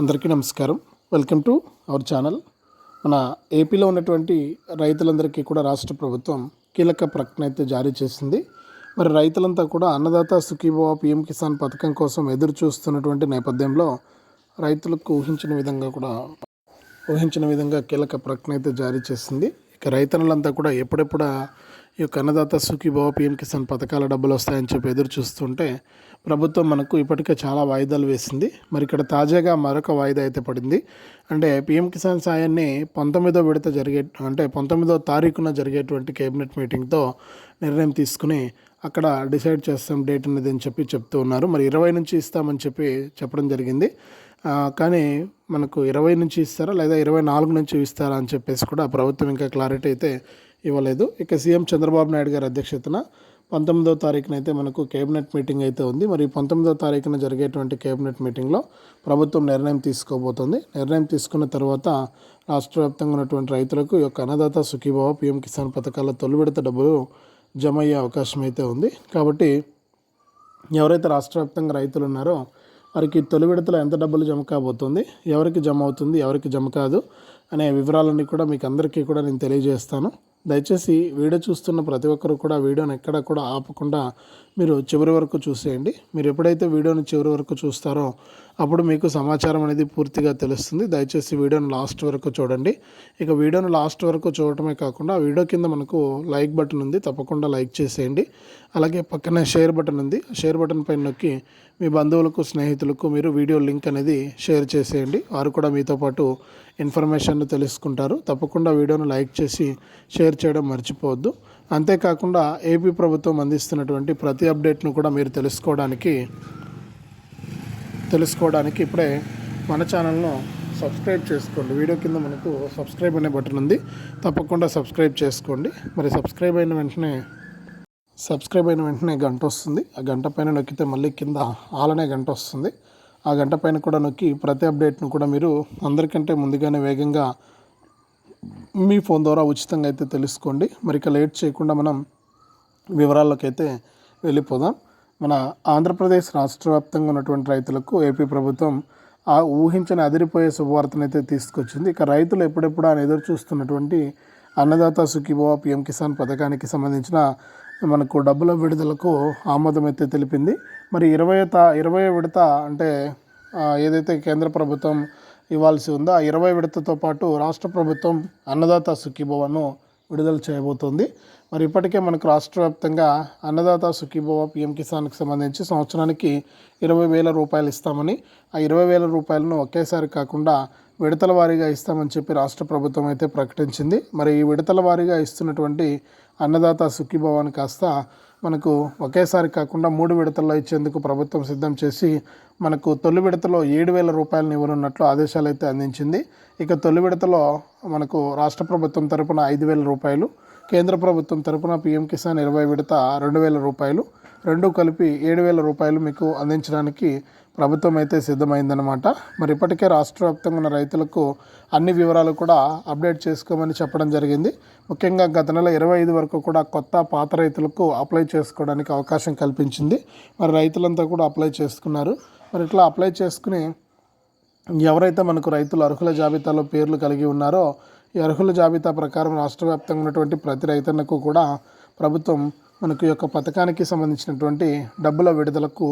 అందరికీ నమస్కారం. Welcome to our channel మన ఏపీలో ఉన్నటువంటి రైతులందరికీ కూడా రాష్ట్ర ప్రభుత్వం కీలక ప్రకటన అయితే జారీ చేసింది. మరి రైతులంతా కూడా అన్నదాత సుఖీభవ పిఎం కిసాన్ పథకం కోసం ఎదురు చూస్తున్నటువంటి నేపథ్యంలో రైతులకు ఊహించిన విధంగా కూడా ఊహించిన విధంగా కీలక ప్రకటన అయితే జారీ చేసింది. ఇక రైతన్నులంతా కూడా ఎప్పుడెప్పుడు ఈ యొక్క అన్నదాత సుఖీభావ పిఎం కిసాన్ పథకాల డబ్బులు వస్తాయని చెప్పి ఎదురు చూస్తుంటే ప్రభుత్వం మనకు ఇప్పటికే చాలా వాయిదాలు వేసింది. మరి ఇక్కడ తాజాగా మరొక వాయిదా అయితే పడింది. అంటే పిఎం కిసాన్ సాయాన్ని పంతొమ్మిదో విడత జరిగే అంటే పంతొమ్మిదో తారీఖున జరిగేటువంటి కేబినెట్ మీటింగ్తో నిర్ణయం తీసుకుని అక్కడ డిసైడ్ చేస్తాం డేట్ అనేది అని చెప్పి చెప్తూ ఉన్నారు. మరి ఇరవై నుంచి ఇస్తామని చెప్పి చెప్పడం జరిగింది. కానీ మనకు ఇరవై నుంచి ఇస్తారా లేదా ఇరవై నాలుగు నుంచి ఇస్తారా అని చెప్పేసి కూడా ప్రభుత్వం ఇంకా క్లారిటీ అయితే ఇవ్వలేదు. ఇక సీఎం చంద్రబాబు నాయుడు గారి అధ్యక్షతన పంతొమ్మిదో తారీఖున అయితే మనకు కేబినెట్ మీటింగ్ అయితే ఉంది. మరి పంతొమ్మిదో తారీఖున జరిగేటువంటి కేబినెట్ మీటింగ్లో ప్రభుత్వం నిర్ణయం తీసుకోబోతోంది. నిర్ణయం తీసుకున్న తర్వాత రాష్ట్ర వ్యాప్తంగా ఉన్నటువంటి రైతులకు ఈ యొక్క అన్నదాత సుఖీభావ పిఎం కిసాన్ పథకాల తొలి విడత డబ్బులు జమ అయ్యే అవకాశం అయితే ఉంది. కాబట్టి ఎవరైతే రాష్ట్ర వ్యాప్తంగా రైతులు ఉన్నారో వారికి తొలి విడతలో ఎంత డబ్బులు జమ కాబోతుంది ఎవరికి జమ అవుతుంది ఎవరికి జమ కాదు అనే వివరాలన్నీ కూడా మీకు అందరికీ కూడా నేను తెలియజేస్తాను. దయచేసి వీడియో చూస్తున్న ప్రతి ఒక్కరు కూడా వీడియోని ఎక్కడ కూడా ఆపకుండా మీరు చివరి వరకు చూసేయండి. మీరు ఎప్పుడైతే వీడియోని చివరి వరకు చూస్తారో అప్పుడు మీకు సమాచారం అనేది పూర్తిగా తెలుస్తుంది. దయచేసి వీడియోని లాస్ట్ వరకు చూడండి. ఇక వీడియోని లాస్ట్ వరకు చూడటమే కాకుండా వీడియో కింద మనకు లైక్ బటన్ ఉంది. తప్పకుండా లైక్ చేసేయండి. అలాగే పక్కనే షేర్ బటన్ ఉంది. షేర్ బటన్ పైన నొక్కి మీ బంధువులకు స్నేహితులకు మీరు వీడియో లింక్ అనేది షేర్ చేసేయండి. వారు కూడా మీతో పాటు ఇన్ఫర్మేషన్ తెలుసుకుంటారు. తప్పకుండా వీడియోను లైక్ చేసి షేర్ చేయడం మర్చిపోవద్దు. అంతేకాకుండా ఏపీ ప్రభుత్వం అందిస్తున్నటువంటి ప్రతి అప్డేట్ను కూడా మీరు తెలుసుకోవడానికి తెలుసుకోవడానికి ఇప్పుడే మన ఛానల్ను సబ్స్క్రైబ్ చేసుకోండి. వీడియో కింద మనకు సబ్స్క్రైబ్ అనే బటన్ ఉంది. తప్పకుండా సబ్స్క్రైబ్ చేసుకోండి. మరి సబ్స్క్రైబ్ అయిన వెంటనే సబ్స్క్రైబ్ అయిన వెంటనే గంట వస్తుంది. ఆ గంట పైన నొక్కితే మళ్ళీ కింద ఆలనే గంట వస్తుంది. ఆ గంట పైన కూడా నొక్కి ప్రతి అప్డేట్ను కూడా మీరు అందరికంటే ముందుగానే వేగంగా మీ ఫోన్ ద్వారా ఉచితంగా అయితే తెలుసుకోండి. మరి ఇక లేట్ చేయకుండా మనం వివరాల్లోకి అయితే వెళ్ళిపోదాం. మన ఆంధ్రప్రదేశ్ రాష్ట్ర వ్యాప్తంగా ఉన్నటువంటి రైతులకు ఏపీ ప్రభుత్వం ఆ ఊహించని అదిరిపోయే శుభవార్తనైతే తీసుకొచ్చింది. ఇక రైతులు ఎప్పుడెప్పుడు ఆయన ఎదురు చూస్తున్నటువంటి అన్నదాత సుఖీభవ పిఎం కిసాన్ పథకానికి సంబంధించిన మనకు డబ్బుల విడుదలకు ఆమోదం అయితే తెలిపింది. మరి ఇరవై తా ఇరవై విడత అంటే ఏదైతే కేంద్ర ప్రభుత్వం ఇవ్వాల్సి ఉందా? ఆ ఇరవై విడతతో పాటు రాష్ట్ర ప్రభుత్వం అన్నదాత సుఖీభవను విడుదల చేయబోతోంది. మరి ఇప్పటికే మనకు రాష్ట్ర వ్యాప్తంగా అన్నదాత సుఖీభవ పిఎం కిసాన్కి సంబంధించి సంవత్సరానికి ఇరవై వేల రూపాయలు ఇస్తామని ఆ ఇరవై వేల రూపాయలను ఒకేసారి కాకుండా విడతల వారీగా ఇస్తామని చెప్పి రాష్ట్ర ప్రభుత్వం అయితే ప్రకటించింది. మరి ఈ విడతల వారీగా ఇస్తున్నటువంటి అన్నదాత సుఖీభవాన్ని కాస్త మనకు ఒకేసారి కాకుండా మూడు విడతల్లో ఇచ్చేందుకు ప్రభుత్వం సిద్ధం చేసి మనకు తొలి విడతలో ఏడు వేల రూపాయలను ఇవ్వనున్నట్లు ఆదేశాలు అయితే అందించింది. ఇక తొలి విడతలో మనకు రాష్ట్ర ప్రభుత్వం తరపున ఐదు వేల రూపాయలు కేంద్ర ప్రభుత్వం తరపున పీఎం కిసాన్ ఇరవై విడత రెండు వేల రూపాయలు రెండు కలిపి ఏడు వేల రూపాయలు మీకు అందించడానికి ప్రభుత్వం అయితే సిద్ధమైందనమాట మరి ఇప్పటికే రాష్ట్ర వ్యాప్తంగా ఉన్న రైతులకు అన్ని వివరాలు కూడా అప్డేట్ చేసుకోమని చెప్పడం జరిగింది. ముఖ్యంగా గత నెల ఇరవై ఐదు వరకు కూడా కొత్త పాత రైతులకు అప్లై చేసుకోవడానికి అవకాశం కల్పించింది. మరి రైతులంతా కూడా అప్లై చేసుకున్నారు. మరి ఇట్లా అప్లై చేసుకుని ఎవరైతే మనకు రైతులు అర్హుల జాబితాలో పేర్లు కలిగి ఉన్నారో ఈ అర్హుల జాబితా ప్రకారం రాష్ట్ర వ్యాప్తంగా ఉన్నటువంటి ప్రతి రైతన్నకు కూడా ప్రభుత్వం మనకు యొక్క పథకానికి సంబంధించినటువంటి డబ్బుల విడుదలకు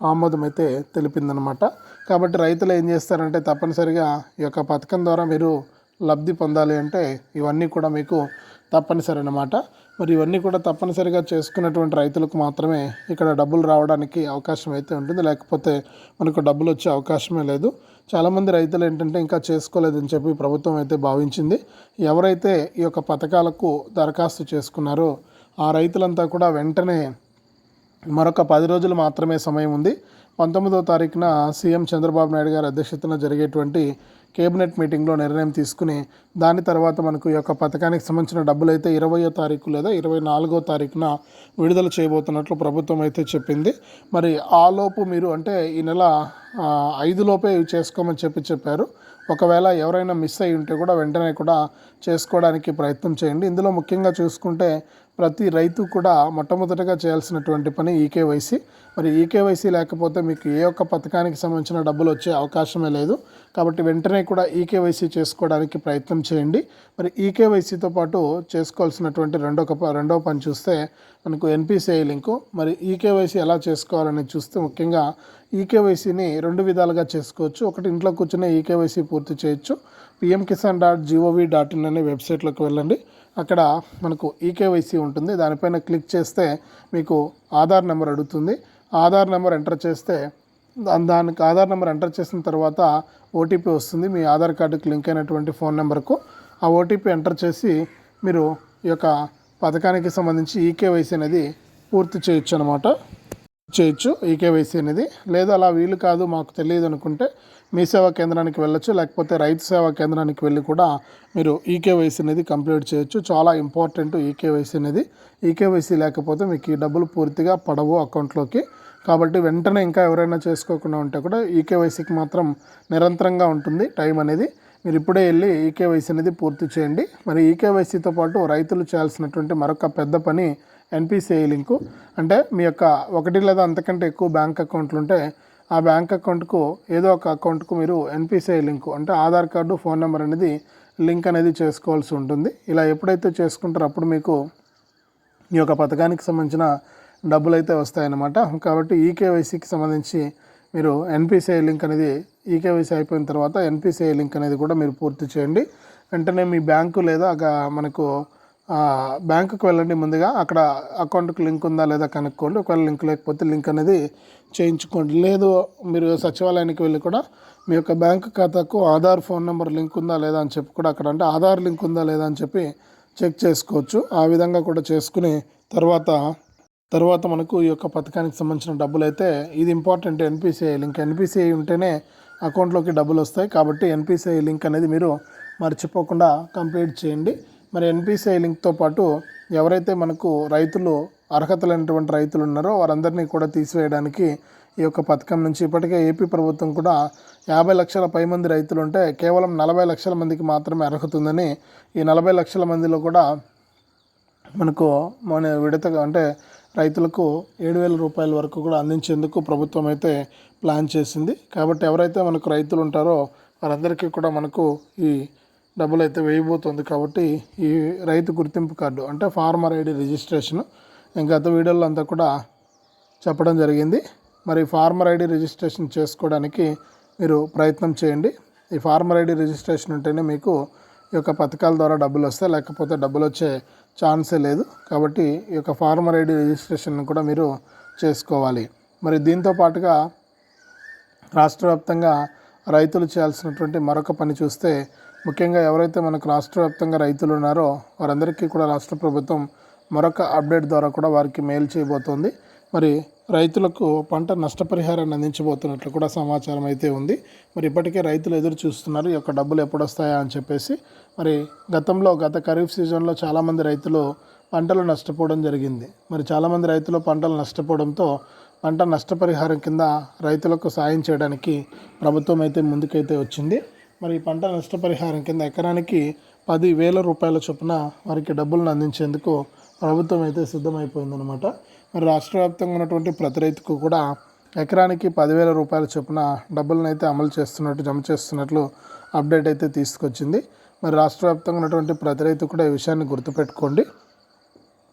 ఆమోదం అయితే తెలిపిందనమాట. కాబట్టి రైతులు ఏం చేస్తారంటే తప్పనిసరిగా ఈ యొక్క పథకం ద్వారా మీరు లబ్ధి పొందాలి అంటే ఇవన్నీ కూడా మీకు తప్పనిసరి అన్నమాట. మరి ఇవన్నీ కూడా తప్పనిసరిగా చేసుకున్నటువంటి రైతులకు మాత్రమే ఇక్కడ డబ్బులు రావడానికి అవకాశం అయితే ఉంటుంది. లేకపోతే మనకు డబ్బులు వచ్చే అవకాశమే లేదు. చాలామంది రైతులు ఏంటంటే ఇంకా చేసుకోలేదని చెప్పి ప్రభుత్వం అయితే భావించింది. ఎవరైతే ఈ యొక్క పథకాలకు దరఖాస్తు చేసుకున్నారో ఆ రైతులంతా కూడా వెంటనే మరొక పది రోజులు మాత్రమే సమయం ఉంది. పంతొమ్మిదో తారీఖున సీఎం చంద్రబాబు నాయుడు గారి అధ్యక్షతన జరిగేటువంటి కేబినెట్ మీటింగ్లో నిర్ణయం తీసుకుని దాని తర్వాత మనకు ఈ యొక్క పథకానికి సంబంధించిన డబ్బులు అయితే ఇరవయో తారీఖు లేదా ఇరవై నాలుగో తారీఖున విడుదల చేయబోతున్నట్లు ప్రభుత్వం అయితే చెప్పింది. మరి ఆలోపు మీరు అంటే ఈ నెల ఐదులోపే ఐదు లోపే ఇవి చేసుకోమని చెప్పి చెప్పారు. ఒకవేళ ఎవరైనా మిస్ అయి ఉంటే కూడా వెంటనే కూడా చేసుకోవడానికి ప్రయత్నం చేయండి. ఇందులో ముఖ్యంగా చూసుకుంటే ప్రతి రైతు కూడా మొట్టమొదటిగా చేయాల్సినటువంటి పని ఈకేవైసీ. మరి ఈకేవైసీ లేకపోతే మీకు ఏ ఒక్క పథకానికి సంబంధించిన డబ్బులు వచ్చే అవకాశమే లేదు. కాబట్టి వెంటనే కూడా ఈకేవైసీ చేసుకోవడానికి ప్రయత్నం చేయండి. మరి ఈకేవైసీతో పాటు చేసుకోవాల్సినటువంటి రెండో రెండవ రెండో పని చూస్తే మనకు ఎన్పిసిఐ లింకు. మరి ఈకేవైసీ ఎలా చేసుకోవాలని చూస్తే ముఖ్యంగా ఈకేవైసీని రెండు విధాలుగా చేసుకోవచ్చు. ఒకటి ఇంట్లో కూర్చునే ఈకేవైసీ పూర్తి చేయొచ్చు. PM Kisan dot G O V dot in అనే వెబ్సైట్లోకి వెళ్ళండి. అక్కడ మనకు ఈకేవైసీ ఉంటుంది. దానిపైన క్లిక్ చేస్తే మీకు ఆధార్ నెంబర్ అడుగుతుంది. ఆధార్ నెంబర్ ఎంటర్ చేస్తే దానికి ఆధార్ నెంబర్ ఎంటర్ చేసిన తర్వాత ఓటీపీ వస్తుంది. మీ ఆధార్ కార్డుకి లింక్ అయినటువంటి ఫోన్ నెంబర్కు ఆ ఓటీపీ ఎంటర్ చేసి మీరు ఈ యొక్క పథకానికి సంబంధించి ఈకేవైసీ అనేది పూర్తి చేయొచ్చు అనమాట చేయొచ్చు ఈకేవైసీ అనేది. లేదు అలా వీలు కాదు మాకు తెలియదు అనుకుంటే మీ సేవా కేంద్రానికి వెళ్ళొచ్చు లేకపోతే రైతు సేవా కేంద్రానికి వెళ్ళి కూడా మీరు ఈకేవైసీ అనేది కంప్లీట్ చేయొచ్చు. చాలా ఇంపార్టెంట్ ఈకేవైసీ అనేది. ఈకేవైసీ లేకపోతే మీకు ఈ డబ్బులు పూర్తిగా పడవు అకౌంట్లోకి. కాబట్టి వెంటనే ఇంకా ఎవరైనా చేసుకోకుండా ఉంటే కూడా ఈకేవైసీకి మాత్రం నిరంతరంగా ఉంటుంది టైం అనేది. మీరు ఇప్పుడే వెళ్ళి ఈకేవైసీ అనేది పూర్తి చేయండి. మరి ఈకేవైసీతో పాటు రైతులు చేయాల్సినటువంటి మరొక పెద్ద పని ఎన్పిసిఐ లింకు. అంటే మీ యొక్క ఒకటి లేదా అంతకంటే ఎక్కువ బ్యాంక్ అకౌంట్లు ఉంటే ఆ బ్యాంక్ అకౌంట్కు ఏదో ఒక అకౌంట్కు మీరు N P C I link అంటే ఆధార్ కార్డు ఫోన్ నెంబర్ అనేది లింక్ అనేది చేసుకోవాల్సి ఉంటుంది. ఇలా ఎప్పుడైతే చేసుకుంటారో అప్పుడు మీకు ఈ యొక్క పథకానికి సంబంధించిన డబ్బులు అయితే వస్తాయన్నమాట. కాబట్టి ఈకేవైసీకి సంబంధించి మీరు ఎన్పిసిఐ లింక్ అనేది ఈకేవైసీ అయిపోయిన తర్వాత ఎన్పిసిఐ లింక్ అనేది కూడా మీరు పూర్తి చేయండి. వెంటనే మీ బ్యాంకు లేదా మనకు బ్యాంకుకి వెళ్ళండి ముందుగా. అక్కడ అకౌంట్కి లింక్ ఉందా లేదా కనుక్కోండి. ఒకవేళ లింక్ లేకపోతే లింక్ అనేది చేయించుకోండి. లేదు మీరు సచివాలయానికి వెళ్ళి కూడా మీ యొక్క బ్యాంక్ ఖాతాకు ఆధార్ ఫోన్ నెంబర్ లింక్ ఉందా లేదా అని చెప్పి కూడా అక్కడ అంటే ఆధార్ లింక్ ఉందా లేదా అని చెప్పి చెక్ చేసుకోవచ్చు. ఆ విధంగా కూడా చేసుకుని తర్వాత తర్వాత మనకు ఈ యొక్క పథకానికి సంబంధించిన డబ్బులు అయితే ఇది ఇంపార్టెంట్ ఎన్పిసిఐ లింక్. ఎన్పిసిఐ ఉంటేనే అకౌంట్లోకి డబ్బులు వస్తాయి. కాబట్టి ఎన్పిసిఐ లింక్ అనేది మీరు మర్చిపోకుండా కంప్లీట్ చేయండి. మరి ఎన్పిసిఐ లింక్తో పాటు ఎవరైతే మనకు రైతులు అర్హత లేనటువంటి రైతులు ఉన్నారో వారందరినీ కూడా తీసివేయడానికి ఈ యొక్క పథకం నుంచి ఇప్పటికే ఏపీ ప్రభుత్వం కూడా యాభై లక్షల పై మంది రైతులు ఉంటే కేవలం నలభై లక్షల మందికి మాత్రమే అర్హత ఉందని ఈ నలభై లక్షల మందిలో కూడా మనకు మన విడతగా అంటే రైతులకు ఏడు వేల రూపాయల వరకు కూడా అందించేందుకు ప్రభుత్వం అయితే ప్లాన్ చేసింది. కాబట్టి ఎవరైతే మనకు రైతులు ఉంటారో వారందరికీ కూడా మనకు ఈ డబ్బులు అయితే వేయబోతుంది కాబట్టి ఈ రైతు గుర్తింపు కార్డు అంటే ఫార్మర్ ఐడి రిజిస్ట్రేషన్ గత వీడియోలో అంతా కూడా చెప్పడం జరిగింది. మరి ఫార్మర్ ఐడి రిజిస్ట్రేషన్ చేసుకోవడానికి మీరు ప్రయత్నం చేయండి. ఈ ఫార్మర్ ఐడి రిజిస్ట్రేషన్ ఉంటేనే మీకు ఈ యొక్క పథకాల ద్వారా డబ్బులు వస్తాయి. లేకపోతే డబ్బులు వచ్చే ఛాన్సే లేదు. కాబట్టి ఈ యొక్క ఫార్మర్ ఐడి రిజిస్ట్రేషన్ కూడా మీరు చేసుకోవాలి. మరి దీంతో పాటుగా రాష్ట్ర వ్యాప్తంగా రైతులు చేయాల్సినటువంటి మరొక పని చూస్తే ముఖ్యంగా ఎవరైతే మనకు రాష్ట్ర వ్యాప్తంగా రైతులు ఉన్నారో వారందరికీ కూడా రాష్ట్ర ప్రభుత్వం మరొక అప్డేట్ ద్వారా కూడా వారికి మెయిల్ చేయబోతోంది. మరి రైతులకు పంట నష్టపరిహారాన్ని అందించబోతున్నట్లు కూడా సమాచారం అయితే ఉంది. మరి ఇప్పటికే రైతులు ఎదురు చూస్తున్నారు ఈ యొక్క డబ్బులు ఎప్పుడు వస్తాయా అని చెప్పేసి. మరి గతంలో గత ఖరీఫ్ సీజన్లో చాలామంది రైతులు పంటలు నష్టపోవడం జరిగింది. మరి చాలామంది రైతులు పంటలు నష్టపోవడంతో పంట నష్టపరిహారం కింద రైతులకు సాయం చేయడానికి ప్రభుత్వం అయితే ముందుకైతే వచ్చింది. మరి ఈ పంట నష్టపరిహారం కింద ఎకరానికి పది వేల రూపాయల చొప్పున వారికి డబ్బులను అందించేందుకు ప్రభుత్వం అయితే సిద్ధమైపోయిందనమాట మరి రాష్ట్ర వ్యాప్తంగా ఉన్నటువంటి ప్రతి రైతుకు కూడా ఎకరానికి పదివేల రూపాయల చొప్పున డబ్బులను అయితే అమలు చేస్తున్నట్టు జమ చేస్తున్నట్లు అప్డేట్ అయితే తీసుకొచ్చింది. మరి రాష్ట్ర వ్యాప్తంగా ఉన్నటువంటి ప్రతి రైతు కూడా ఈ విషయాన్ని గుర్తుపెట్టుకోండి.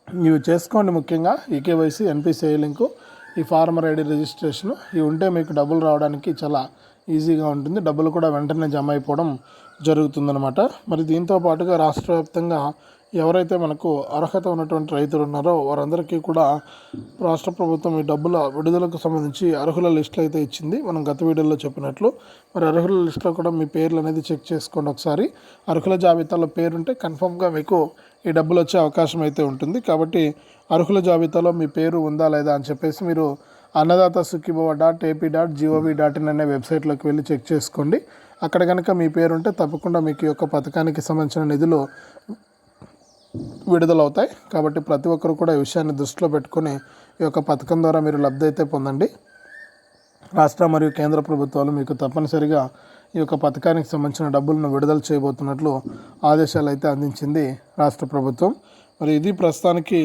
ఇవి చేసుకోండి ముఖ్యంగా e K Y C N P C I link ఈ ఫార్మర్ ఐడి రిజిస్ట్రేషన్. ఇవి ఉంటే మీకు డబ్బులు రావడానికి చాలా ఈజీగా ఉంటుంది. డబ్బులు కూడా వెంటనే జమ అయిపోవడం జరుగుతుందనమాట మరి దీంతో పాటుగా రాష్ట్ర వ్యాప్తంగా ఎవరైతే మనకు అర్హత ఉన్నటువంటి రైతులు ఉన్నారో వారందరికీ కూడా రాష్ట్ర ప్రభుత్వం ఈ డబ్బుల విడుదలకు సంబంధించి అర్హుల లిస్టులు అయితే ఇచ్చింది. మనం గత వీడియోలో చెప్పినట్లు మరి అర్హుల లిస్టులో కూడా మీ పేర్లు అనేది చెక్ చేసుకోండి ఒకసారి. అర్హుల జాబితాలో పేరుంటే కన్ఫామ్గా మీకు ఈ డబ్బులు వచ్చే అవకాశం అయితే ఉంటుంది. కాబట్టి అర్హుల జాబితాలో మీ పేరు ఉందా లేదా అని చెప్పేసి మీరు Annadata Sukhibhava dot A P dot G O V dot in అనే వెబ్సైట్లోకి వెళ్ళి చెక్ చేసుకోండి. అక్కడ కనుక మీ పేరు ఉంటే తప్పకుండా మీకు ఈ యొక్క పథకానికి సంబంధించిన నిధులు విడుదలవుతాయి. కాబట్టి ప్రతి ఒక్కరు కూడా ఈ విషయాన్ని దృష్టిలో పెట్టుకొని ఈ యొక్క పథకం ద్వారా మీరు లబ్ధి అయితే పొందండి. రాష్ట్ర మరియు కేంద్ర ప్రభుత్వాలు మీకు తప్పనిసరిగా ఈ యొక్క పథకానికి సంబంధించిన డబ్బులను విడుదల చేయబోతున్నట్లు ఆదేశాలు అయితే అందించింది రాష్ట్ర ప్రభుత్వం. మరి ఇది ప్రస్తుతానికి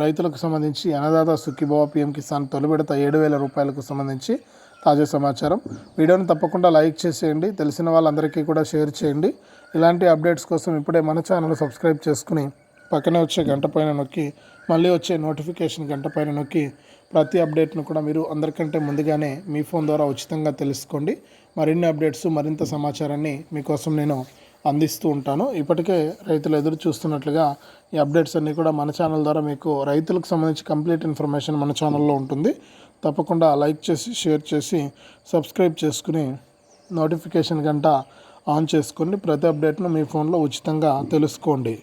రైతులకు సంబంధించి అన్నదాత సుఖీభవ పిఎం కిసాన్ తొలి విడత ఏడు వేల రూపాయలకు సంబంధించి తాజా సమాచారం. వీడియోని తప్పకుండా లైక్ చేసేయండి తెలిసిన వాళ్ళందరికీ కూడా షేర్ చేయండి. ఇలాంటి అప్డేట్స్ కోసం ఇప్పుడే మన ఛానల్ సబ్స్క్రైబ్ చేసుకుని పక్కనే వచ్చే గంట పైన నొక్కి మళ్ళీ వచ్చే నోటిఫికేషన్ గంట పైన నొక్కి ప్రతి అప్డేట్ను కూడా మీరు అందరికంటే ముందుగానే మీ ఫోన్ ద్వారా ఉచితంగా తెలుసుకోండి. మరిన్ని అప్డేట్స్ మరింత సమాచారాన్ని మీకోసం నేను అందిస్తూ ఉంటాను. ఇప్పటికే రైతులు ఎదురు చూస్తున్నట్లుగా ఈ అప్డేట్స్ అన్నీ కూడా మన ఛానల్ ద్వారా మీకు రైతులకు సంబంధించి కంప్లీట్ ఇన్ఫర్మేషన్ మన ఛానల్లో ఉంటుంది. తప్పకుండా లైక్ చేసి షేర్ చేసి సబ్స్క్రైబ్ చేసుకుని నోటిఫికేషన్ గంట ఆన్ చేసుకోండి. ప్రతి అప్డేట్ను మీ ఫోన్లో ఉచితంగా తెలుసుకోండి.